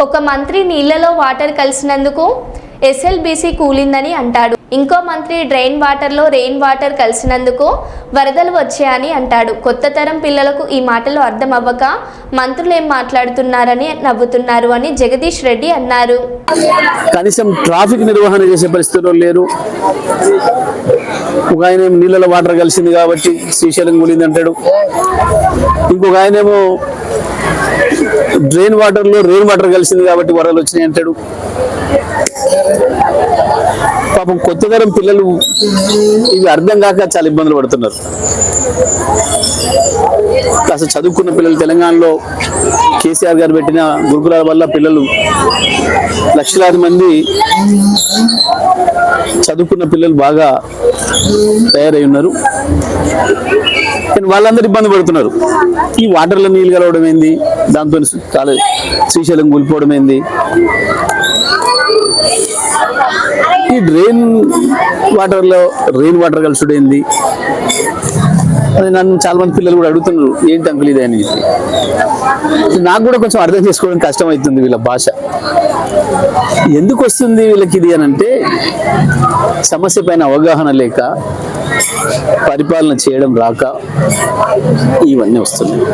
ఒక మంత్రి నీళ్ళలో వాటర్ కలిసినందుకు ఎస్ఎల్బీసీ కూలిందని అంటాడు. ఇంకో మంత్రి డ్రైన్ వాటర్లో రెయిన్ వాటర్ కలిసినందుకు వరదలు వచ్చాయని అంటాడు. కొత్త తరం పిల్లలకు ఈ మాటలు అర్థం అవ్వక మంత్రులు ఏం మాట్లాడుతున్నారని నవ్వుతున్నారు అని జగదీష్ రెడ్డి అన్నారు. కనీసం ట్రాఫిక్ నిర్వహణ చేసే పరిస్థితుల్లో లేరు. ఒక ఆయన నీళ్ళలో వాటర్ కలిసింది కాబట్టి శ్రీశైలం కూలింది అంటాడు ఇంకొక ఆయనేమో డ్రైన్ వాటర్లో రెయిన్ వాటర్ కలిసింది కాబట్టి వరదలు వచ్చినాయి అంటాడు. పాపం కొత్త తరం పిల్లలు ఇవి అర్థం కాక చాలా ఇబ్బందులు పడుతున్నారు. కాస్త చదువుకున్న పిల్లలు తెలంగాణలో కేసీఆర్ గారు పెట్టిన గురుకులాల వల్ల పిల్లలు లక్షలాది మంది చదువుకున్న పిల్లలు బాగా తయారై ఉన్నారు. కానీ వాళ్ళందరూ ఇబ్బంది పడుతున్నారు. ఈ వాటర్లో నీళ్ళు కలవడం ఏంది? దాంతో కాలే శ్రీశైలం కూలిపోవడం ఏంది? ఈ డ్రైన్ వాటర్లో రెయిన్ వాటర్ కలుసుడు ఏంది? అది నన్ను చాలా మంది పిల్లలు కూడా అడుగుతున్నారు ఏంటి అంకుల్ ఇది? అని. చెప్పి నాకు కూడా కొంచెం అర్థం చేసుకోవడం కష్టం అవుతుంది వీళ్ళ భాష. ఎందుకు వస్తుంది వీళ్ళకి ఇది అని అంటే సమస్య పైన అవగాహన లేక పరిపాలన చేయడం రాక ఇవన్నీ వస్తున్నాయి.